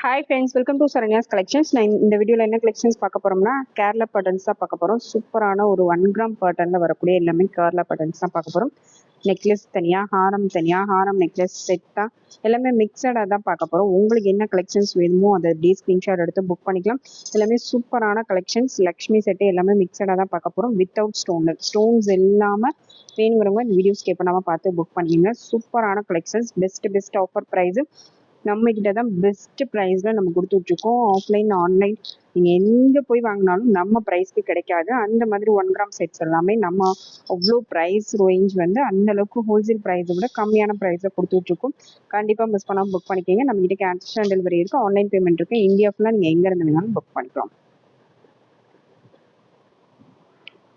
Hi friends welcome to Saranya's collections நான் இந்த வீடியோவில் என்ன கலெக்ஷன்ஸ் பார்க்க போகிறோம்னா கேரளா பட்டன்ஸ் தான் பார்க்க போகிறோம் சூப்பரான ஒரு ஒன் கிராம் பட்டனில் வரக்கூடிய எல்லாமே கேரளா பட்டன்ஸ் தான் பார்க்க போகிறோம் நெக்லஸ் தனியாக ஹாரம் தனியாக ஹாரம் நெக்லஸ் செட்டாக எல்லாமே மிக்சடாக தான் பார்க்க போகிறோம் உங்களுக்கு என்ன கலெக்ஷன்ஸ் வேணுமோ அதை டே ஸ்க்ரீன்ஷாட் எடுத்து புக் பண்ணிக்கலாம். எல்லாமே சூப்பரான கலெக்ஷன்ஸ் லக்ஷ்மி செட்டு எல்லாமே மிக்சடாக தான் பார்க்க போகிறோம் வித்தவுட் ஸ்டோன் ஸ்டோன்ஸ் இல்லாமல் வேணுங்கிறவங்க இந்த வீடியோ ஸ்கே பண்ணாமல் பார்த்து புக் பண்ணிக்கோங்க. சூப்பரான collections best best offer price நம்ம கிட்ட தான் பெஸ்ட் ப்ரைஸில் நம்ம கொடுத்துட்ருக்கோம் ஆஃப்லைன் ஆன்லைன் நீங்கள் எங்கே போய் வாங்கினாலும் நம்ம ப்ரைஸ்க்கு கிடைக்காது. அந்த மாதிரி ஒன் கிராம் செட்ஸ் எல்லாமே நம்ம அவ்வளோ ப்ரைஸ் ரேஞ்ச் வந்து அந்த அளவுக்கு ஹோல்சேல் ப்ரைஸை விட கம்மியான ப்ரைஸில் கொடுத்துட்ருக்கோம் கண்டிப்பாக மிஸ் பண்ணாமல் புக் பண்ணிக்கோங்க. நம்மகிட்ட கேஷ் ஆன் டெலிவரி இருக்குது ஆன்லைன் பேமெண்ட் இருக்குது இந்தியா ஃபுல்லாக நீங்கள் எங்கே இருந்து வேணாலும் புக் பண்ணிக்கலாம்.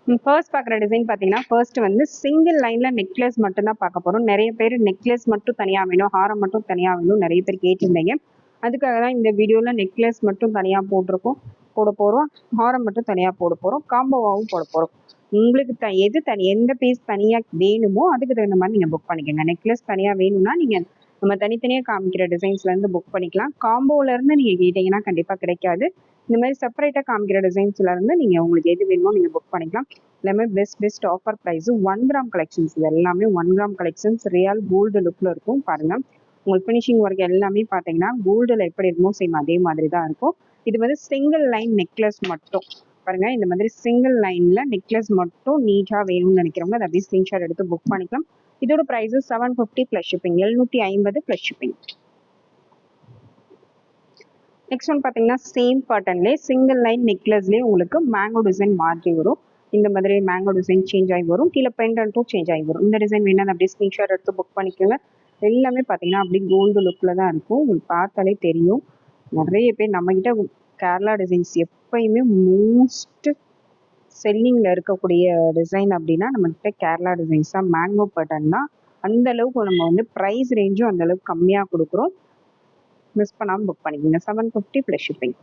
ஃபர்ஸ்ட் பார்க்குற டிசைன் பார்த்தீங்கன்னா ஃபர்ஸ்ட் வந்து சிங்கிள் லைனில் நெக்லஸ் மட்டும் தான் பார்க்க போகிறோம் நிறைய பேர் நெக்லஸ் மட்டும் தனியாக வேணும் ஹாரம் மட்டும் தனியாக வேணும் நிறைய பேர் கேட்டிருந்தீங்க. அதுக்காக தான் இந்த வீடியோவில் நெக்லஸ் மட்டும் தனியாக போட்டிருக்கோம் போட போகிறோம் ஹாரம் மட்டும் தனியாக போட போகிறோம் காம்போவாகவும் போட போகிறோம் உங்களுக்கு த எது தனி எந்த பீஸ் தனியாக வேணுமோ அதுக்கு தகுந்த மாதிரி நீங்கள் புக் பண்ணிக்கோங்க. நெக்லஸ் தனியாக வேணும்னா நீங்கள் நம்ம தனித்தனியாக காமிக்கிற டிசைன்ஸ்லேருந்து புக் பண்ணிக்கலாம். காம்போவிலேருந்து நீங்கள் கேட்டிங்கன்னா கண்டிப்பாக கிடைக்காது. இந்த மாதிரி செப்பரேட்டாக காமிக்கிற டிசைன்ஸ்லேருந்து நீங்கள் உங்களுக்கு எது வேணுமோ நீங்கள் புக் பண்ணிக்கலாம். எல்லாமே best best offer price one gram collections இது எல்லாமே one gram collections real gold லுக்கில் இருக்கும் பாருங்கள் உங்களுக்கு ஃபினிஷிங் ஒர்க் எல்லாமே பார்த்தீங்கன்னா கோல்டில் எப்படி இருக்குமோ சேம் அதே மாதிரி தான் இருக்கும். இது வந்து சிங்கிள் லைன் நெக்லஸ் மட்டும். பாருங்க இந்த மாதிரி சிங்கிள் லைனில் நெக்லஸ் மட்டும் நீட்டாக வேணும்னு நினைக்கிறவங்க அதை அப்படியே ஸ்கிரீன்ஷாட் எடுத்து புக் பண்ணிக்கலாம். இதோட price seven fifty plus shipping எழுநூற்றி ஐம்பது ப்ளஸ் ஷிப்பிங் நெக்ஸ்ட் ஒன் பார்த்தீங்கன்னா சேம் பேட்டர்ன்லேயே சிங்கிள் லைன் நெக்லஸ்லேயே உங்களுக்கு மேங்கோ டிசைன் மாதிரி வரும். இந்த மாதிரி மேங்கோ டிசைன் சேஞ்ச் ஆகி வரும். கீழே பெண்டன்ட்டும் சேஞ்ச் ஆகி வரும். இந்த டிசைன் வேணா அப்படியே ஸ்க்ரீன்ஷாட் எடுத்து புக் பண்ணிக்கோங்க. எல்லாமே பார்த்தீங்கன்னா அப்படியே கோல்டு லுக்கில் தான் இருக்கும். உங்களுக்கு பார்த்தாலே தெரியும். நிறைய பேர் நம்மக்கிட்ட கேரளா டிசைன்ஸ் எப்பயுமே மோஸ்ட் செல்லிங்கில் இருக்கக்கூடிய டிசைன் அப்படின்னா நம்மக்கிட்ட கேரளா டிசைன்ஸ் தான். மேங்கோ பட்டன் தான். அந்த அளவுக்கு நம்ம வந்து ப்ரைஸ் ரேஞ்சும் அந்த அளவுக்கு கம்மியாக கொடுக்குறோம். மிஸ் பண்ணாமல் புக் பண்ணிக்கோங்க. Seven fifty plus shipping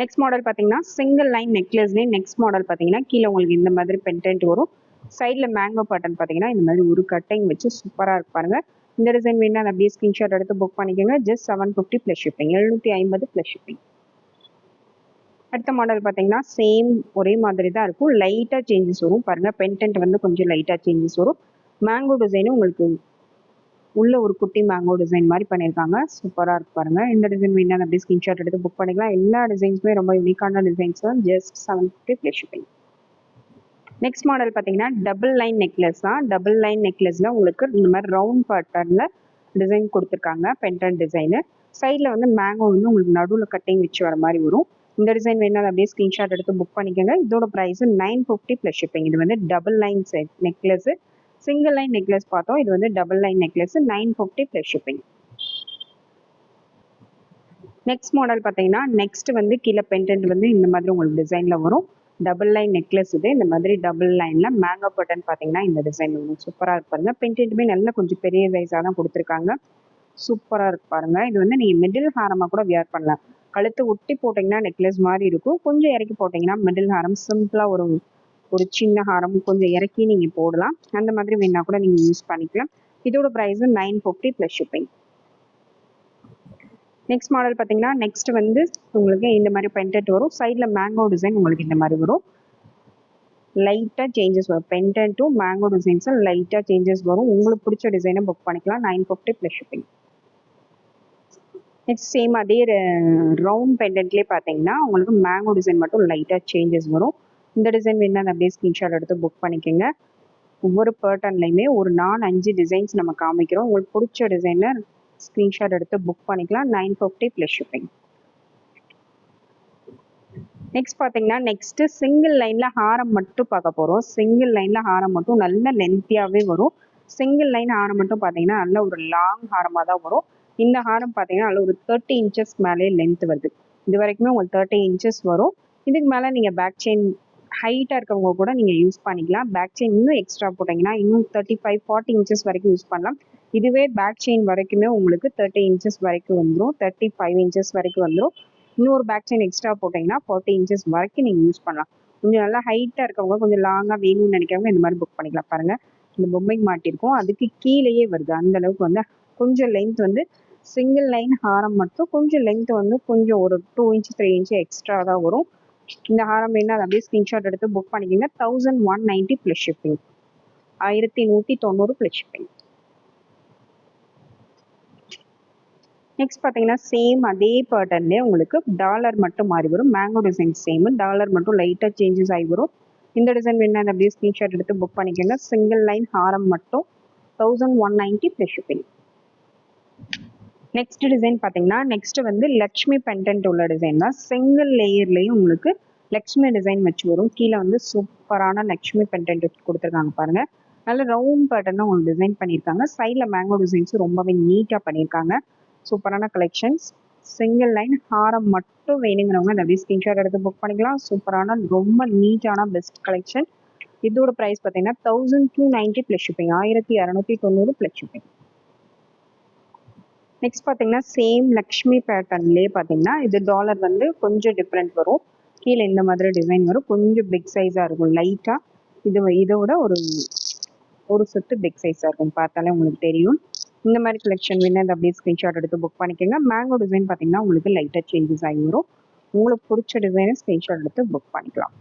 next model பார்த்தீங்கன்னா சிங்கிள் லைன் நெக்லஸ்லேயே நெக்ஸ்ட் மாடல் பார்த்தீங்கன்னா கீழே உங்களுக்கு இந்த மாதிரி பென்டென்ட் வரும். சைடில் மேங்கோ பட்டன் பார்த்தீங்கன்னா இந்த மாதிரி ஒரு கட்டிங் வச்சு சூப்பராக இருக்கு பாருங்கள் இந்த டிசைன் வேணால் அப்படியே ஸ்க்ரீன்ஷாட் எடுத்து புக் பண்ணிக்கோங்க. Just seven fifty plus shipping எழுநூற்றி ஐம்பது ப்ளஸ் ஷிப்பிங் அடுத்த மாடல் பார்த்தீங்கன்னா சேம் ஒரே மாதிரி தான் இருக்கும். லைட்டாக சேஞ்சஸ் வரும் பாருங்கள் பென்டென்ட் வந்து கொஞ்சம் லைட்டாக சேஞ்சஸ் வரும். மேங்கோ டிசைனும் உங்களுக்கு உள்ள ஒரு குட்டி மேங்கோ டிசைன் மாதிரி பண்ணியிருக்காங்க. சூப்பராக இருக்கு பாருங்க. இந்த டிசைன் வேணா அப்படியே ஸ்கிரீன்ஷாட் எடுத்து புக் பண்ணிக்கலாம். எல்லா டிசைன்ஸுமே ரொம்ப யூனிக்கான டிசைன்ஸ் தான். Just seven fifty plus shipping next model பார்த்தீங்கன்னா டபுள் லைன் நெக்லஸ் தான். டபுள் லைன் நெக்லஸில் உங்களுக்கு இந்த மாதிரி ரவுண்ட் பேட்டர்னில் டிசைன் கொடுத்துருக்காங்க. பென்டன் டிசைனு சைடில் வந்து மேங்கோ வந்து உங்களுக்கு நடுவில் கட்டிங் வச்சு வர மாதிரி வரும். இந்த டிசைன் வேணாலும் அப்படியே ஸ்க்ரீன்ஷாட் எடுத்து புக் பண்ணிக்கோங்க. இதோட price nine fifty plus shipping இது வந்து double line set necklace single line necklace பார்த்தோம். இது வந்து double line necklace nine fifty plus shipping next model பார்த்தீங்கன்னா நெக்ஸ்ட் வந்து கீழே பென்டென்ட் வந்து இந்த மாதிரி உங்களுக்கு டிசைனில் வரும். டபுள் லைன் நெக்லஸ் இது. இந்த மாதிரி டபுள் லைனில் மேங்கோ பட்டன் பார்த்தீங்கன்னா இந்த டிசைன் வரும். சூப்பராக இருக்கு பாருங்க. பென்டென்ட்டுமே நல்லா கொஞ்சம் பெரிய சைஸாக தான் கொடுத்துருக்காங்க. சூப்பராக இருக்கு பாருங்க. இது வந்து நீங்கள் மிடில் ஹாரமாக கூட வியர் பண்ணலாம். கழுத்து ஒட்டி போட்டிங்கன்னா நெக்லஸ் மாதிரி இருக்கும். கொஞ்சம் இறக்கி போட்டிங்கன்னா மிடில் ஹாரம் சிம்பிளாக ஒரு ஒரு சின்ன ஹாரம் கொஞ்சம் இறக்கி நீங்கள் போடலாம். அந்த மாதிரி வேணா கூட நீங்கள் யூஸ் பண்ணிக்கலாம். இதோட ப்ரைஸும் nine fifty plus shipping next model பார்த்தீங்கன்னா நெக்ஸ்ட் வந்து உங்களுக்கு இந்த மாதிரி பென்டென்ட் வரும். சைடில் மேங்கோ டிசைன் உங்களுக்கு இந்த மாதிரி வரும். லைட்டாக சேஞ்சஸ் வரும். பென்டென்ட்டும் மேங்கோ டிசைன்ஸும் லைட்டாக சேஞ்சஸ் வரும். உங்களுக்கு பிடிச்ச டிசைனை புக் பண்ணிக்கலாம். Nine fifty plus shipping next same அதே ரவுண்ட் பெண்டன்ட்லேயே பார்த்தீங்கன்னா உங்களுக்கு மேங்கோ டிசைன் மட்டும் லைட்டாக சேஞ்சஸ் வரும். இந்த டிசைன் வேணா அப்படியே ஸ்க்ரீன்ஷாட் எடுத்து புக் பண்ணிக்கோங்க. ஒவ்வொரு பேட்டர்ன்லையுமே ஒரு நாலு அஞ்சு டிசைன்ஸ் நம்ம காமிக்கிறோம். உங்களுக்கு பிடிச்ச டிசைனை ஸ்க்ரீன்ஷாட் எடுத்து புக் பண்ணிக்கலாம். Nine fifty plus shipping next பார்த்தீங்கன்னா நெக்ஸ்ட்டு சிங்கிள் லைனில் ஹாரம் மட்டும் பார்க்க போகிறோம் சிங்கிள் லைனில் ஹாரம் மட்டும் நல்ல லென்த்தியாகவே வரும். சிங்கிள் லைன் ஹாரம் மட்டும் பார்த்தீங்கன்னா நல்ல ஒரு லாங் ஹாரமாக தான் வரும். இந்த ஹாரம் பார்த்தீங்கன்னா நல்ல ஒரு தேர்ட்டி இன்ச்சஸ் மேலே லென்த் வருது. இது வரைக்குமே உங்களுக்கு தேர்ட்டி இன்ச்சஸ் வரும். இதுக்கு மேலே நீங்கள் பேக் செயின் ஹைட்டாக இருக்கவங்க கூட நீங்கள் யூஸ் பண்ணிக்கலாம். பேக் செயின் இன்னும் எக்ஸ்ட்ரா போட்டிங்கன்னா இன்னும் தேர்ட்டி ஃபைவ் ஃபார்ட்டி இன்ச்சஸ் வரைக்கும் யூஸ் பண்ணலாம். இதுவே பேக் செயின் வரைக்குமே உங்களுக்கு தேர்ட்டி இன்ச்சஸ் வரைக்கும் வந்துடும் தேர்ட்டி ஃபைவ் இன்ச்சஸ் வரைக்கும் வந்துடும் இன்னொரு பேக் செயின் எக்ஸ்ட்ரா போட்டிங்கன்னா ஃபார்ட்டி இன்ச்சஸ் வரைக்கும் நீங்கள் யூஸ் பண்ணலாம். கொஞ்சம் நல்லா ஹைட்டாக இருக்கவங்க கொஞ்சம் லாங்காக வேணும்னு நினைக்கிறவங்க இந்த மாதிரி புக் பண்ணிக்கலாம். பாருங்கள் இந்த பொம்மைக்கு மாட்டியிருக்கோம் அதுக்கு கீழேயே வருது. அந்த அளவுக்கு வந்து கொஞ்சம் லென்த் வந்து சிங்கிள் லைன் ஹாரம் மட்டும் கொஞ்சம் லென்த் வந்து கொஞ்சம் ஒரு two inch three inch extra தான் வரும். இந்த ஹாரம் வேணும் அதை அப்படியே ஸ்க்ரீன்ஷாட் எடுத்து புக் பண்ணிக்கோங்க. Thousand one ninety plus shipping ஆயிரத்தி நூற்றி தொண்ணூறு ப்ளஸ் ஷிப்பிங் நெக்ஸ்ட் பார்த்தீங்கன்னா சேம் அதே பேட்டர்ன்லேயே உங்களுக்கு டாலர் மட்டும் மாறி வரும். மேங்கோ டிசைன் சேம் டாலர் மட்டும் லைட்டாக சேஞ்சஸ் ஆகி வரும். இந்த டிசைன் வேணும் அதை அப்படியே ஸ்க்ரீன்ஷாட் எடுத்து புக் பண்ணிக்கோங்க. சிங்கிள் லைன் ஹாரம் மட்டும் thousand one ninety plus shipping next design பார்த்தீங்கன்னா நெக்ஸ்ட் வந்து லக்ஷ்மி பெண்டன்ட் உள்ள டிசைன் தான். சிங்கிள் லேயர்லேயும் உங்களுக்கு லக்ஷ்மி டிசைன் வச்சு வரும். கீழே வந்து சூப்பரான லக்ஷ்மி பெண்டன்ட் கொடுத்துருக்காங்க பாருங்க. நல்ல ரவுண்ட் பேட்டர்ன் உங்களுக்கு டிசைன் பண்ணியிருக்காங்க. சைடில் மேங்கோ டிசைன்ஸும் ரொம்பவே நீட்டாக பண்ணியிருக்காங்க. சூப்பரான கலெக்ஷன்ஸ் சிங்கிள் லைன் ஹாரம் மட்டும் வேணுங்கிறவங்க அந்த அப்படியே ஸ்கிரீன்ஷாட் எடுத்து புக் பண்ணிக்கலாம். சூப்பரான ரொம்ப நீட்டான பெஸ்ட் கலெக்ஷன் இதோட ப்ரைஸ் பார்த்தீங்கன்னா thousand two ninety plus shipping ஆயிரத்தி இரநூத்தி தொண்ணூறு ப்ளஸ் ஷிப்பிங் நெக்ஸ்ட் பார்த்தீங்கன்னா சேம் லக்ஷ்மி பேட்டர்ன்லேயே பார்த்தீங்கன்னா இது டாலர் வந்து கொஞ்சம் டிஃப்ரெண்ட் வரும். கீழே இந்த மாதிரி டிசைன் வரும். கொஞ்சம் பிக் சைஸாக இருக்கும். லைட்டாக இது இதோட ஒரு ஒரு சொத்து பிக் சைஸாக இருக்கும். பார்த்தாலே உங்களுக்கு தெரியும். இந்த மாதிரி கலெக்ஷன் வேணும் அதை அப்படியே ஸ்க்ரீன்ஷாட் எடுத்து புக் பண்ணிக்கோங்க. மேங்கோ டிசைன் பார்த்தீங்கன்னா உங்களுக்கு லைட்டாக சேஞ்சஸ் ஆகி வரும். உங்களுக்கு பிடிச்ச டிசைனை ஸ்க்ரீன்ஷாட் எடுத்து புக் பண்ணிக்கலாம்.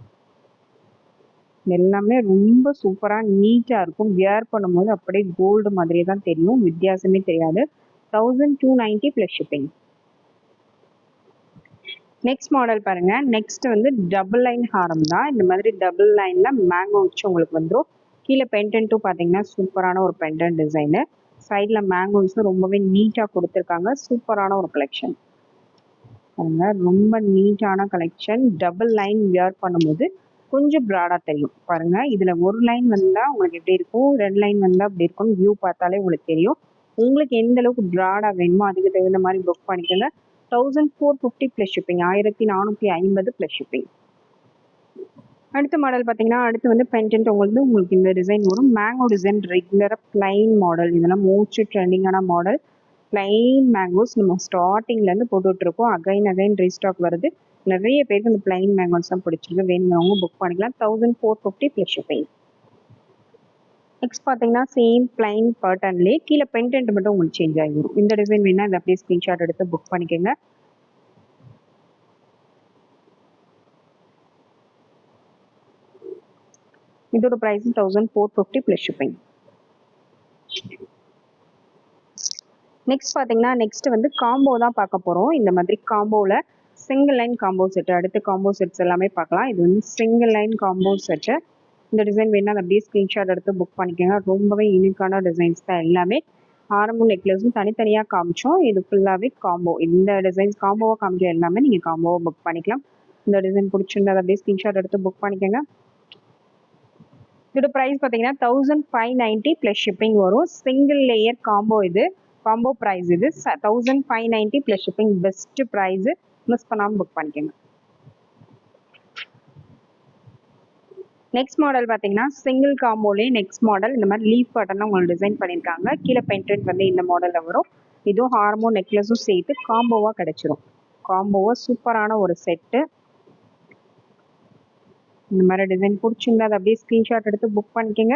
எல்லாமே ரொம்ப சூப்பராக நீட்டாக இருக்கும். வியர் பண்ணும்போது அப்படியே கோல்டு மாதிரியே தான் தெரியும். வித்தியாசமே தெரியாது. Thousand two ninety plus shipping next model பாருங்க. நெக்ஸ்ட் வந்து டபுள் லைன் ஹாரம் தான். இந்த மாதிரி டபுள் லைன்ல மேங்கோ வச்சு உங்களுக்கு வந்துடும் கீழே பென்டென்ட்டும் பார்த்தீங்கன்னா சூப்பரான ஒரு பென்டென்ட் டிசைனு சைடில் மேங்கோஸும் ரொம்பவே நீட்டாக கொடுத்துருக்காங்க. சூப்பரான ஒரு கலெக்ஷன் பாருங்க. ரொம்ப நீட்டான கலெக்ஷன் டபுள் லைன் வியர் பண்ணும்போது கொஞ்சம் ப்ராடாக தெரியும். பாருங்க. இதில் ஒரு லைன் வந்தால் உங்களுக்கு எப்படி இருக்கும்? ரெண்டு லைன் வந்தால் அப்படி இருக்கும் வியூ பார்த்தாலே உங்களுக்கு தெரியும். உங்களுக்கு எந்த அளவுக்கு ப்ராடாக வேணுமோ அதுக்கு தகுந்த மாதிரி புக் பண்ணிக்கோங்க. Thousand four fifty plus shipping ஆயிரத்தி நானூற்றி ஐம்பது ப்ளஸ் ஷிப்பிங் அடுத்த மாடல் பார்த்தீங்கன்னா அடுத்து வந்து பென்டென்ட் உங்களுக்கு உங்களுக்கு இந்த டிசைன் வரும். மேங்கோ டிசைன் ரெகுலராக பிளைன் மாடல் இதெல்லாம் மோஸ்ட் ட்ரெண்டிங்கான மாடல் பிளைன் மேங்கோஸ் நம்ம ஸ்டார்டிங்லேருந்து போட்டுட்ருக்கோம் அகைன் அகைன் ரீஸ்டாக் வருது. நிறைய பேருக்கு இந்த பிளைன் மேங்கோஸ் தான் பிடிச்சிருக்கு. வேணுங்கிறவங்க புக் பண்ணிக்கலாம். Thousand four fifty plus shipping next பார்த்தீங்கன்னா சேம் பிளைன் பேட்டர்ன்லேயே கீழே பென்டென்ட் மட்டும் உங்களுக்கு சேஞ்ச் ஆகி வரும் இந்த டிசைன் வேணால் இதை அப்படியே ஸ்க்ரீன்ஷாட் எடுத்து புக் பண்ணிக்கோங்க. இதோட price thousand four fifty plus shipping next பார்த்தீங்கன்னா நெக்ஸ்ட் வந்து காம்போ தான் பார்க்க போகிறோம் இந்த மாதிரி காம்போவில் சிங்கிள் லைன் காம்போ செட்டு அடுத்து காம்போ செட்ஸ் எல்லாமே பார்க்கலாம். இது வந்து சிங்கிள் லைன் காம்போ செட்டு இந்த டிசைன் வேணால் அதை அப்படியே ஸ்க்ரீன்ஷாட் எடுத்து புக் பண்ணிக்கோங்க. ரொம்பவே யூனிக்கான டிசைன்ஸ் தான் எல்லாமே. ஆரம்பம் நெக்லஸும் தனித்தனியாக காமிச்சோம். இது ஃபுல்லாகவே காம்போ இந்த டிசைன்ஸ் காம்போவாக காமிச்ச எல்லாமே நீங்கள் காம்போவை புக் பண்ணிக்கலாம். இந்த டிசைன் பிடிச்சிருந்தா அதை அப்படியே ஸ்க்ரீன்ஷாட் எடுத்து புக் பண்ணிக்கோங்க. இதோட ப்ரைஸ் பார்த்தீங்கன்னா thousand five ninety plus shipping வரும். சிங்கிள் லேயர் காம்போ இது. காம்போ ப்ரைஸ் இது. Thousand five ninety plus shipping best price miss பண்ணாமல் புக் பண்ணிக்கோங்க. நெக்ஸ்ட் மாடல் பார்த்தீங்கன்னா சிங்கிள் காம்போலே நெக்ஸ்ட் மாடல் இந்த மாதிரி லீஃப் பட்டன்லாம் உங்களுக்கு டிசைன் பண்ணியிருக்காங்க. கீழே பென்டென்ட் வந்து இந்த மாடலில் வரும். இதுவும் ஹார்மோ நெக்லஸும் சேர்த்து காம்போவாக கிடைச்சிரும். காம்போவாக சூப்பரான ஒரு செட்டு இந்த மாதிரி டிசைன் பிடிச்சிருந்தா அதை அப்படியே ஸ்க்ரீன்ஷாட் எடுத்து புக் பண்ணிக்கோங்க.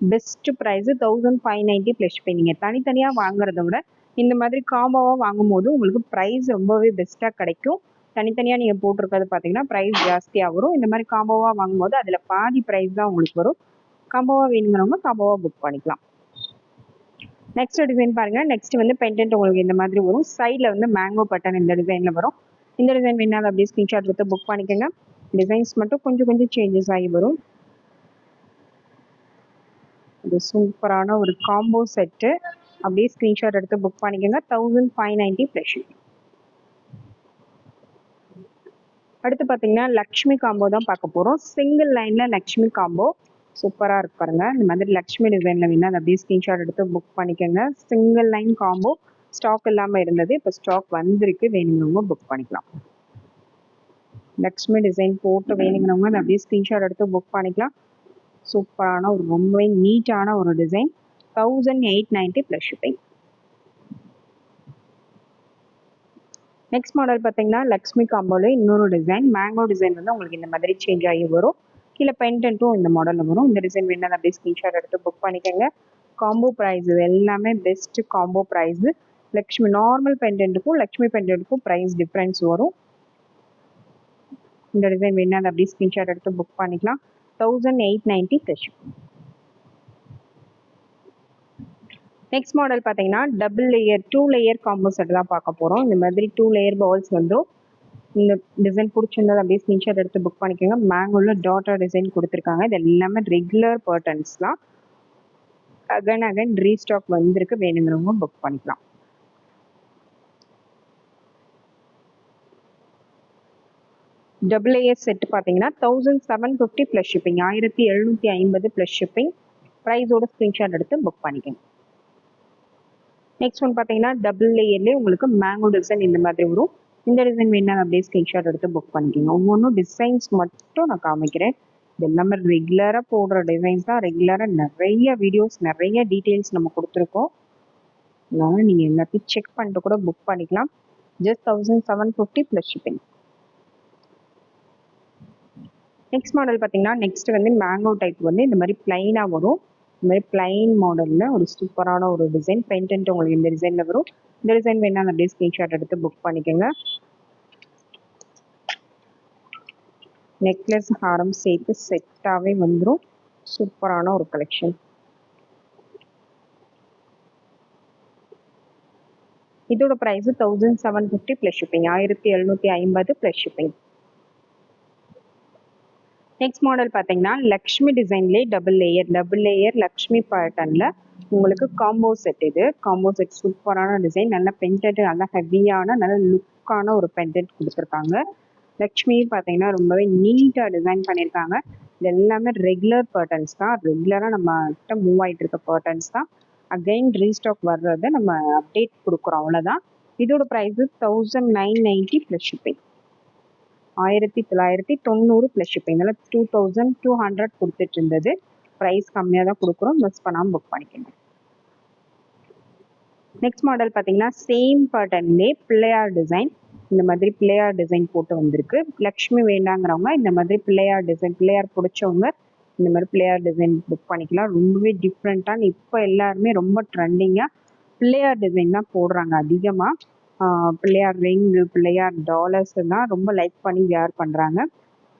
Best price thousand five ninety plus பே நீங்கள் தனித்தனியாக வாங்குறத விட இந்த மாதிரி காம்போவாக வாங்கும்போது உங்களுக்கு ப்ரைஸ் ரொம்பவே பெஸ்ட்டாக கிடைக்கும். தனித்தனியாக நீங்கள் போட்டிருக்கிறது பார்த்தீங்கன்னா ப்ரைஸ் ஜாஸ்தியாக வரும். இந்த மாதிரி காம்போவாக வாங்கும்போது அதில் பாதி ப்ரைஸ் தான் உங்களுக்கு வரும். காம்போவாக வேணுங்கிறவங்க காம்போவாக புக் பண்ணிக்கலாம். நெக்ஸ்ட் டிசைன் பாருங்கள் நெக்ஸ்ட் வந்து பென்டென்ட் உங்களுக்கு இந்த மாதிரி வரும். சைடில் வந்து மேங்கோ பட்டன் இந்த டிசைனில் வரும். இந்த டிசைன் வேணாலும் அப்படியே ஸ்க்ரீன்ஷாட் எடுத்து புக் பண்ணிக்கோங்க. டிசைன்ஸ் மட்டும் கொஞ்சம் கொஞ்சம் சேஞ்சஸ் ஆகி வரும். இது சூப்பரான ஒரு காம்போ செட்டு அப்படியே ஸ்க்ரீன்ஷாட் எடுத்து புக் பண்ணிக்கோங்க. தௌசண்ட் ஃபைவ் நைன்ட்டி ப்ளஸ் அடுத்து பார்த்தீங்கன்னா லக்ஷ்மி காம்போ தான் பார்க்க போகிறோம் சிங்கிள் லைனில் லக்ஷ்மி காம்போ சூப்பராக இருக்கு பாருங்க. இந்த மாதிரி லக்ஷ்மி டிசைனில் வேணும் அதை அப்படியே ஸ்க்ரீன்ஷாட் எடுத்து புக் பண்ணிக்கோங்க. சிங்கிள் லைன் காம்போ ஸ்டாக் இல்லாமல் இருந்தது. இப்போ ஸ்டாக் வந்திருக்கு. வேணுங்கிறவங்க புக் பண்ணிக்கலாம். லக்ஷ்மி டிசைன் போட்டு வேணுங்கிறவங்க அதை அப்படியே ஸ்க்ரீன்ஷாட் எடுத்து புக் பண்ணிக்கலாம். சூப்பரான ஒரு ரொம்பவே நீட்டான ஒரு design thousand eight ninety plus shipping next model பார்த்தீங்கன்னா லக்ஷ்மி காம்போவில் இன்னொரு டிசைன் மேங்கோ டிசைன் வந்து உங்களுக்கு இந்த மாதிரி சேஞ்ச் ஆகி வரும். கீழே பென்டென்ட்டும் இந்த மாடலில் வரும். இந்த டிசைன் வேணாலும் அப்படியே ஸ்க்ரீன்ஷாட் எடுத்து புக் பண்ணிக்கோங்க. காம்போ ப்ரைஸ் இது எல்லாமே best combo price Lakshmi normal பெண்டன்ட்டுக்கும் Lakshmi பெண்டன்ட்டுக்கும் ப்ரைஸ் டிஃப்ரென்ஸ் வரும். இந்த டிசைன் வேணாலும் அப்படியே ஸ்க்ரீன்ஷாட் எடுத்து புக் பண்ணிக்கலாம். தௌசண்ட் எயிட் நைன்ட்டி தச்சு நெக்ஸ்ட் மாடல் பார்த்தீங்கன்னா double layer two layer combo set தான் பார்க்க போகிறோம் இந்த மாதிரி டூ லேயர் பவுல்ஸ் வந்துடும் இந்த டிசைன் பிடிச்சிருந்தது அப்படியே ஸ்க்ரீன்ஷாட் எடுத்து புக் பண்ணிக்கோங்க. மேங்கோவில் டாட்டா டிசைன் கொடுத்துருக்காங்க. இது எல்லாமே ரெகுலர் பர்டன்ஸ் தான். அகன் அகன் ரீஸ்டாக் வந்திருக்கு. வேணுங்கிறவங்க புக் பண்ணிக்கலாம். டபுள் ஏஎஸ் செட் பார்த்தீங்கன்னா thousand seven fifty plus shipping ஆயிரத்தி எழுநூற்றி ஐம்பது ப்ளஸ் ஷிப்பிங் ப்ரைஸோட ஸ்க்ரீன்ஷாட் எடுத்து புக் பண்ணிக்கோங்க. நெக்ஸ்ட் ஒன் பார்த்தீங்கன்னா டபுள் லேயர்லேயே உங்களுக்கு மேங்கோ டிசைன் இந்த மாதிரி வரும். இந்த டிசைன் வேணா அப்படியே ஸ்க்ரீன்ஷாட் எடுத்து புக் பண்ணிக்கோங்க. ஒவ்வொன்றும் டிசைன்ஸ் மட்டும் நான் காமிக்கிறேன். இது எல்லாமே ரெகுலராக போடுற டிசைன்ஸ் தான். ரெகுலராக நிறைய வீடியோஸ் நிறைய டீட்டெயில்ஸ் நம்ம கொடுத்துருக்கோம். அதனால் நீங்கள் எல்லாத்தையும் செக் பண்ணிட்டு கூட புக் பண்ணிக்கலாம். Just thousand seven fifty plus shipping next model பார்த்தீங்கன்னா நெக்ஸ்ட் வந்து மேங்கோ டைப் வந்து இந்த மாதிரி பிளைனாக வரும். இந்த மாதிரி பிளைன் மாடலில் ஒரு சூப்பரான ஒரு டிசைன் பெயிண்ட் உங்களுக்கு இந்த டிசைனில் வரும். இந்த டிசைன் வேணால் அப்படியே ஸ்க்ரீன்ஷாட் எடுத்து புக் பண்ணிக்கோங்க. நெக்லஸ் ஹாரம் சேர்த்து செட்டாகவே வந்துடும் சூப்பரான ஒரு கலெக்ஷன் இதோட price thousand seven fifty plus shipping ஆயிரத்தி எழுநூற்றி ஐம்பது ப்ளஸ் ஷிப்பிங் நெக்ஸ்ட் மாடல் பார்த்தீங்கன்னா Lakshmi டிசைன்லேயே double layer double layer Lakshmi பேட்டர்னில் உங்களுக்கு காம்போ செட் இது. காம்போ செட் சூப்பரான டிசைன் நல்ல பென்டென்ட் நல்லா ஹெவியான நல்ல லுக்கான ஒரு பென்டென்ட் கொடுத்துருக்காங்க. லக்ஷ்மி பார்த்தீங்கன்னா ரொம்பவே நீட்டாக டிசைன் பண்ணியிருக்காங்க. இது எல்லாமே ரெகுலர் பேட்டர்ன்ஸ் தான். ரெகுலராக நம்ம கிட்ட மூவ் ஆகிட்டு இருக்க பேட்டர்ன்ஸ் தான். அகைன் ரீஸ்டாக் வர்றதை நம்ம அப்டேட் கொடுக்குறோம். அவ்வளோதான் இதோட price thousand nine ninety plus shipping ஆயிரத்தி தொள்ளாயிரத்தி தொண்ணூறு plus shipping two thousand two hundred கொடுத்துட்டு இருந்தது ப்ரைஸ் கம்மியாக தான் கொடுக்குறோம். மிஸ் பண்ணாமல் புக் பண்ணிக்கோங்க. நெக்ஸ்ட் மாடல் பார்த்தீங்கன்னா சேம் பேட்டர்ன்லேயே பிள்ளையார் டிசைன் இந்த மாதிரி பிள்ளையார் டிசைன் போட்டு வந்திருக்கு. லக்ஷ்மி வேண்டாங்கிறவங்க இந்த மாதிரி பிள்ளையார் டிசைன் பிள்ளையார் பிடிச்சவங்க இந்த மாதிரி பிள்ளையார் டிசைன் புக் பண்ணிக்கலாம். ரொம்பவே டிஃப்ரெண்ட்டான இப்போ எல்லாருமே ரொம்ப ட்ரெண்டிங்காக பிள்ளையார் டிசைன் தான் போடுறாங்க அதிகமாக பிள்ளையார் ரிங் பிள்ளையார் டாலர்ஸ் தான் ரொம்ப லைக் பண்ணி வேர் பண்ணுறாங்க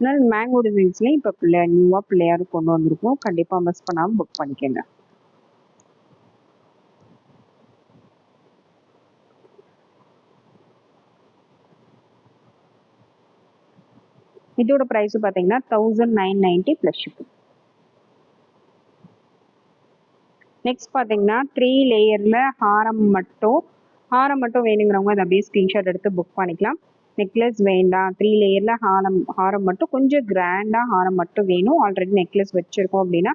அதனால மேங்கோ டிசைன்ஸ்லேயும் இப்போ பிள்ளையார் நியூவாக பிள்ளையார் கொண்டு வந்திருக்கோம். கண்டிப்பாக மிஸ் பண்ணாமல் புக் பண்ணிக்கோங்க. இதோட ப்ரைஸ் பார்த்தீங்கன்னா thousand nine ninety plus shipping next பார்த்தீங்கன்னா த்ரீ லேயரில் ஹாரம் மட்டும் ஹாரம் மட்டும் வேணுங்கிறவங்க அதை அப்படியே ஸ்க்ரீன்ஷாட் எடுத்து புக் பண்ணிக்கலாம். நெக்லஸ் வேண்டாம். த்ரீ லேயரில் ஹாரம் ஹாரம் மட்டும் கொஞ்சம் கிராண்டாக ஹாரம் மட்டும் வேணும். ஆல்ரெடி நெக்லஸ் வச்சுருக்கோம் அப்படின்னா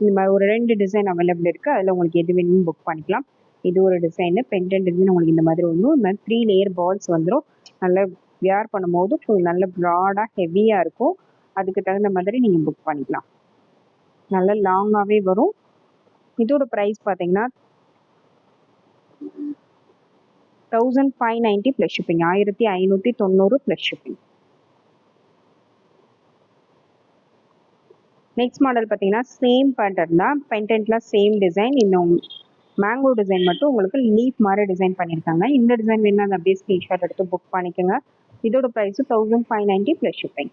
இந்த மாதிரி ஒரு ரெண்டு டிசைன் அவைலபிள் இருக்குது அதில் உங்களுக்கு எது வேணும்னு புக் பண்ணிக்கலாம். இது ஒரு டிசைனு பென்டன் டிசைன் உங்களுக்கு இந்த மாதிரி ஒன்றும் இந்த மாதிரி த்ரீ லேயர் பால்ஸ் வந்துடும் நல்லா வியர் பண்ணும்போது ஃபுல் நல்ல ப்ராடாக ஹெவியாக இருக்கும். அதுக்கு தகுந்த மாதிரி நீங்கள் புக் பண்ணிக்கலாம். நல்ல லாங்காகவே வரும். இதோட ப்ரைஸ் பார்த்தீங்கன்னா thousand five ninety plus shipping ஆயிரத்தி ஐநூற்றி தொண்ணூறு ப்ளஸ் ஷிப்பிங் நெக்ஸ்ட் மாடல் பார்த்தீங்கன்னா சேம் பேட்டர்ன் தான். பென்டென்ட்ல சேம் டிசைன் இன்னும் மேங்கோ டிசைன் மட்டும் உங்களுக்கு லீஃப் மாதிரி டிசைன் பண்ணியிருக்காங்க. இந்த டிசைன் வேணும் அந்த அப்படியே ஸ்க்ரீன்ஷாட் எடுத்து புக் பண்ணிக்கோங்க. இதோட price thousand five ninety plus shipping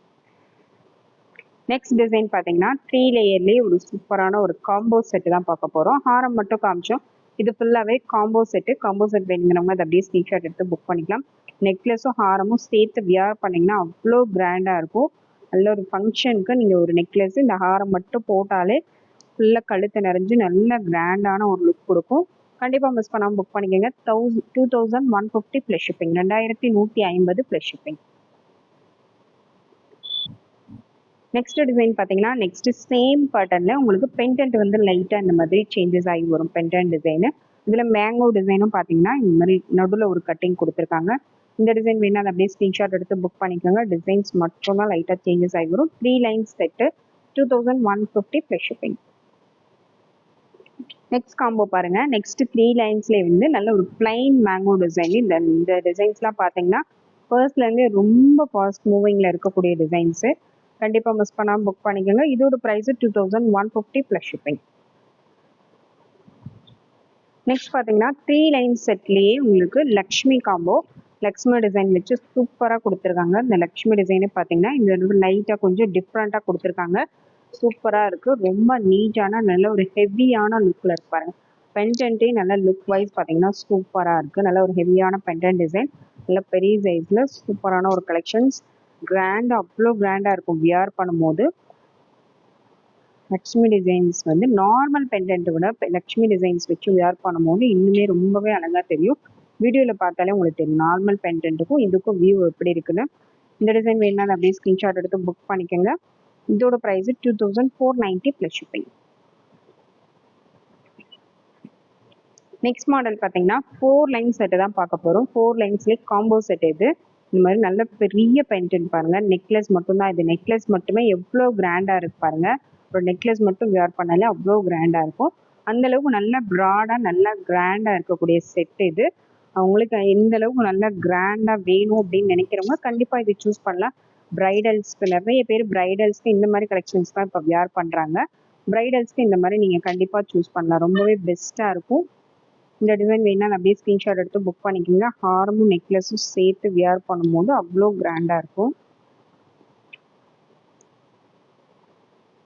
next design பார்த்தீங்கன்னா த்ரீ லேயர்லேயே ஒரு சூப்பரான ஒரு காம்போ செட்டு தான் பார்க்க போகிறோம் ஹாரம் மட்டும் காமிச்சோம். இது ஃபுல்லாகவே காம்போ செட்டு காம்போ செட் வேணுங்கிறவங்க அதை அப்படியே ஸ்க்ரீன்ஷாட் எடுத்து புக் பண்ணிக்கலாம். நெக்லஸும் ஹாரமும் சேர்த்து வியர் பண்ணிங்கன்னா அவ்வளோ கிராண்டாக இருக்கும். நல்ல ஒரு ஃபங்க்ஷனுக்கு நீங்கள் ஒரு நெக்லஸ் இந்த ஹாரம் மட்டும் போட்டாலே ஃபுல்லாக கழுத்து நிறைஞ்சு நல்ல கிராண்டான ஒரு லுக் கொடுக்கும். கண்டிப்பாக மிஸ் பண்ணாமல் புக் பண்ணிக்கோங்க. Thousand two thousand one fifty plus shipping ரெண்டாயிரத்தி நூற்றி ஐம்பது ப்ளஸ் ஷிப்பிங் நெக்ஸ்ட் டிசைன் பார்த்தீங்கன்னா நெக்ஸ்ட் சேம் பேட்டர்னில் உங்களுக்கு பென்டென்ட் வந்து லைட்டாக இந்த மாதிரி சேஞ்சஸ் ஆகி வரும். பென்டென்ட் டிசைனு இதில் மேங்கோ டிசைனும் பார்த்தீங்கன்னா இந்த மாதிரி நடுவில் ஒரு கட்டிங் கொடுத்துருக்காங்க. இந்த டிசைன் வேணா அதை அப்படியே ஸ்க்ரீன்ஷாட் எடுத்து புக் பண்ணிக்கோங்க. டிசைன்ஸ் மட்டும் தான் லைட்டாக சேஞ்சஸ் ஆகி வரும். Three lines set two thousand one fifty plus shipping next combo பாருங்க. நெக்ஸ்ட் த்ரீ லைன்ஸ்லேயே வந்து நல்ல ஒரு பிளைன் மேங்கோ டிசைன் இந்த இந்த டிசைன்ஸ்லாம் பார்த்தீங்கன்னா ஃபர்ஸ்ட்லேருந்து ரொம்ப ஃபாஸ்ட் மூவிங்கில் இருக்கக்கூடிய டிசைன்ஸு கண்டிப்பாக மிஸ் பண்ணாமல் புக் பண்ணிக்கோங்க. இதோட price two thousand one fifty plus shipping next பார்த்தீங்கன்னா த்ரீ லைன் செட்லேயே உங்களுக்கு லக்ஷ்மி காம்போ லக்ஷ்மி டிசைன் வச்சு சூப்பராக கொடுத்துருக்காங்க. இந்த லக்ஷ்மி டிசைனே பார்த்தீங்கன்னா இந்த லைட்டாக கொஞ்சம் டிஃப்ரெண்ட்டாக கொடுத்துருக்காங்க. சூப்பராக இருக்குது ரொம்ப நீட்டான நல்ல ஒரு ஹெவியான லுக்கில் இருப்பாருங்க பென்டென்ட்டே நல்ல லுக் வைஸ் பார்த்தீங்கன்னா சூப்பராக இருக்குது நல்ல ஒரு ஹெவியான பென்டென்ட் டிசைன் நல்ல பெரிய சைஸில் சூப்பரான ஒரு கலெக்ஷன்ஸ் கிராண்ட் அவ்வளோ கிராண்டாக இருக்கும். வியர் பண்ணும்போது லக்ஷ்மி டிசைன்ஸ் வந்து நார்மல் பெண்டன்ட்டை விட லக்ஷ்மி டிசைன்ஸ் வச்சு வியர் பண்ணும்போது இன்னுமே ரொம்பவே அழகாக தெரியும். வீடியோவில் பார்த்தாலே உங்களுக்கு தெரியும். நார்மல் பெண்டன்ட்டுக்கும் இதுக்கும் வியூ எப்படி இருக்குன்னு. இந்த டிசைன் வேணாலும் அப்படியே ஸ்க்ரீன்ஷாட் எடுத்து புக் பண்ணிக்கோங்க. இதோட price two thousand four ninety plus shipping next model பார்த்தீங்கன்னா ஃபோர் லைன் செட்டு தான் பார்க்க போகிறோம் ஃபோர் லைன்ஸ்லேயே காம்போ செட் இது. இந்த மாதிரி நல்ல பெரிய பென்டென்ட் பாருங்க. நெக்லஸ் மட்டும்தான் இது. நெக்லஸ் மட்டுமே எவ்வளோ கிராண்டாக இருக்கு பாருங்க. ஒரு நெக்லஸ் மட்டும் வியர் பண்ணாலே அவ்வளோ கிராண்டாக இருக்கும். அந்த அளவுக்கு நல்ல ப்ராடாக நல்லா கிராண்டாக இருக்கக்கூடிய செட் இது. அவங்களுக்கு எந்த அளவுக்கு நல்லா கிராண்டாக வேணும் அப்படின்னு நினைக்கிறவங்க கண்டிப்பாக இது சூஸ் பண்ணலாம். ப்ரைடல்ஸ்க்கு நிறைய பேர் ப்ரைடல்ஸ்க்கு இந்த மாதிரி கலெக்ஷன்ஸ் தான் இப்போ வியர் பண்ணுறாங்க ப்ரைடல்ஸ்க்கு இந்த மாதிரி நீங்கள் கண்டிப்பாக சூஸ் பண்ணலாம். ரொம்பவே பெஸ்ட்டாக இருக்கும். இந்த டிசைன் வேணா அப்படியே ஸ்க்ரீன்ஷாட் எடுத்து புக் பண்ணிக்கோங்க ஹாரமும் நெக்லஸும் சேர்த்து வியர் பண்ணும்போது அவ்வளோ கிராண்டாக இருக்கும்.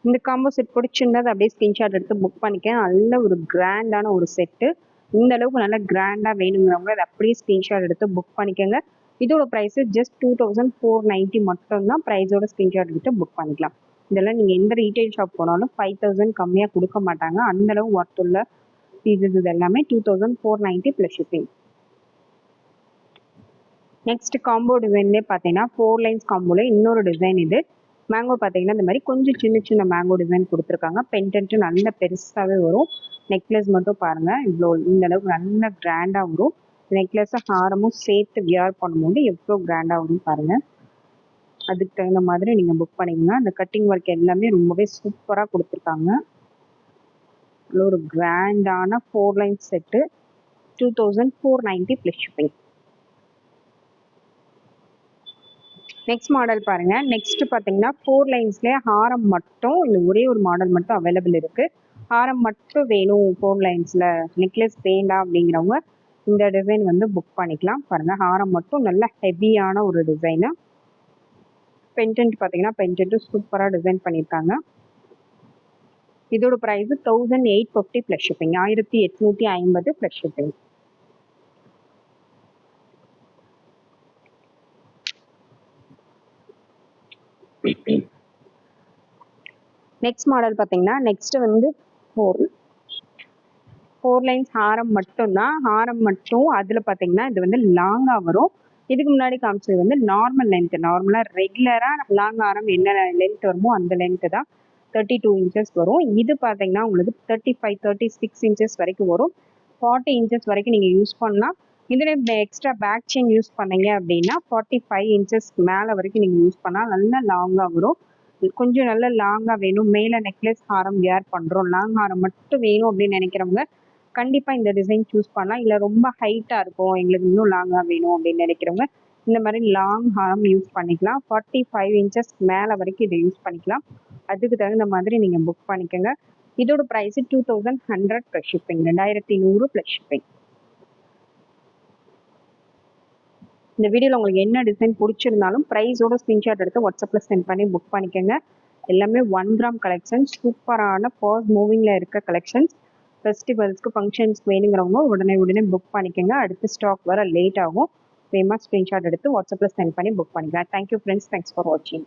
இந்த காம்போ செட் பிடிச்சிருந்தது அப்படியே ஸ்க்ரீன்ஷாட் எடுத்து புக் பண்ணிக்கேன் நல்ல ஒரு கிராண்டான ஒரு செட்டு இந்த அளவுக்கு நல்லா கிராண்டாக வேணுங்கிறவங்க அதை அப்படியே ஸ்க்ரீன்ஷாட் எடுத்து புக் பண்ணிக்கோங்க. இதோட price just two thousand four ninety மட்டும்தான் ப்ரைஸோட ஸ்க்ரீன்ஷாட் எடுத்து புக் பண்ணிக்கலாம். இதெல்லாம் நீங்கள் எந்த ரீட்டைல் ஷாப் போனாலும் ஃபைவ் தௌசண்ட் கம்மியாக கொடுக்க மாட்டாங்க. அந்தளவு ஒர்த்துள்ள பீசஸ் இது எல்லாமே two thousand four ninety plus shipping next combo டிசைன்லேயே பார்த்தீங்கன்னா ஃபோர் லைன்ஸ் காம்போவில் இன்னொரு டிசைன் இது. மேங்கோ பார்த்தீங்கன்னா இந்த மாதிரி கொஞ்சம் சின்ன சின்ன மேங்கோ டிசைன் கொடுத்துருக்காங்க. பென்டென்ட்டு நல்ல பெருசாகவே வரும். நெக்லஸ் மட்டும் பாருங்கள் இவ்வளோ இந்த அளவுக்கு நல்ல கிராண்டாக வரும். நெக்லஸும் ஹாரமும் சேர்த்து வியர் பண்ணும்போது எவ்வளோ கிராண்டாக வரும் பாருங்கள் அதுக்கு தகுந்த மாதிரி நீங்கள் புக் பண்ணிங்கன்னா அந்த கட்டிங் ஒர்க் எல்லாமே ரொம்பவே சூப்பராக கொடுத்துருக்காங்க. ஒரு கிராண்டான four line set two thousand four ninety plus shipping next model பாருங்க. நெக்ஸ்ட் பார்த்தீங்கன்னா ஃபோர் லைன்ஸ்லேயே ஹாரம் மட்டும் இல்லை ஒரே ஒரு மாடல் மட்டும் அவைலபிள் இருக்கு. ஹாரம் மட்டும் வேணும் ஃபோர் லைன்ஸில் நெக்லஸ் வேண்டாம் அப்படிங்கிறவங்க இந்த டிசைன் வந்து புக் பண்ணிக்கலாம். பாருங்க. ஹாரம் மட்டும் நல்ல ஹெவியான ஒரு டிசைனு பென்டென்ட் பார்த்தீங்கன்னா பென்டென்ட்டு சூப்பராக டிசைன் பண்ணியிருக்காங்க. இதோட price thousand eight fifty plus shipping ஆயிரத்தி எட்நூற்றி ஐம்பது ப்ளஸ் ஷிப்பிங் நெக்ஸ்ட் மாடல் பார்த்தீங்கன்னா நெக்ஸ்ட் வந்து ஃபோர் ஃபோர் லைன்ஸ் ஹாரம் மட்டும்தான். ஹாரம் மட்டும் அதில் பார்த்தீங்கன்னா இது வந்து லாங்காக வரும். இதுக்கு முன்னாடி காமிச்சது வந்து நார்மல் லென்த் நார்மலாக ரெகுலராக லாங் ஹாரம் என்ன லென்த் வருமோ அந்த லென்த்து தான். தேர்ட்டி டூ இன்ச்சஸ் வரும். இது பார்த்தீங்கன்னா உங்களுக்கு thirty five thirty six inches வரைக்கும் வரும். ஃபார்ட்டி இன்ச்சஸ் வரைக்கும் நீங்கள் யூஸ் பண்ணலாம். இதில் எக்ஸ்ட்ரா பேக் செயின் யூஸ் பண்ணீங்க அப்படின்னா ஃபார்ட்டி ஃபைவ் இன்ச்சஸ் மேலே வரைக்கும் நீங்கள் யூஸ் பண்ணால் நல்லா லாங்காக வரும். கொஞ்சம் நல்லா லாங்காக வேணும். மேலே நெக்லஸ் ஹாரம் வியர் பண்ணுறோம் லாங் ஹாரம் மட்டும் வேணும் அப்படின்னு நினைக்கிறவங்க கண்டிப்பாக இந்த டிசைன் சூஸ் பண்ணலாம். இல்லை ரொம்ப ஹைட்டாக இருக்கும் எங்களுக்கு இன்னும் லாங்காக வேணும் அப்படின்னு நினைக்கிறவங்க இந்த மாதிரி லாங் ஹாரம் யூஸ் பண்ணிக்கலாம். ஃபார்ட்டி ஃபைவ் இன்ச்சஸ் மேலே வரைக்கும் இதை யூஸ் பண்ணிக்கலாம். அதுக்கு தகுந்த மாதிரி நீங்கள் புக் பண்ணிக்கோங்க. இதோட price two thousand hundred plus shipping ரெண்டாயிரத்தி நூறு ப்ளஸ் ஷிப்பிங் இந்த வீடியோவில் உங்களுக்கு என்ன டிசைன் பிடிச்சிருந்தாலும் ப்ரைஸோட ஸ்க்ரீன்ஷாட் எடுத்து வாட்ஸ்அப்பில் சென்ட் பண்ணி புக் பண்ணிக்கோங்க. எல்லாமே ஒன் கிராம் கலெக்ஷன்ஸ் சூப்பரான ஃபர்ஸ்ட் மூவிங்கில் இருக்க கலெக்ஷன்ஸ் ஃபெஸ்டிவல்ஸ்க்கு ஃபங்க்ஷன்ஸ்க்கு வேணுங்கிறவங்க உடனே உடனே புக் பண்ணிக்கோங்க. அடுத்து ஸ்டாக் வர லேட் ஆகும். வேகமாக ஸ்க்ரீன்ஷாட் எடுத்து வாட்ஸ்அப்பில் சென்ட் பண்ணி புக் பண்ணிக்கலாம். தேங்க்யூ ஃப்ரெண்ட்ஸ் தேங்க்ஸ் ஃபார் வாட்சிங்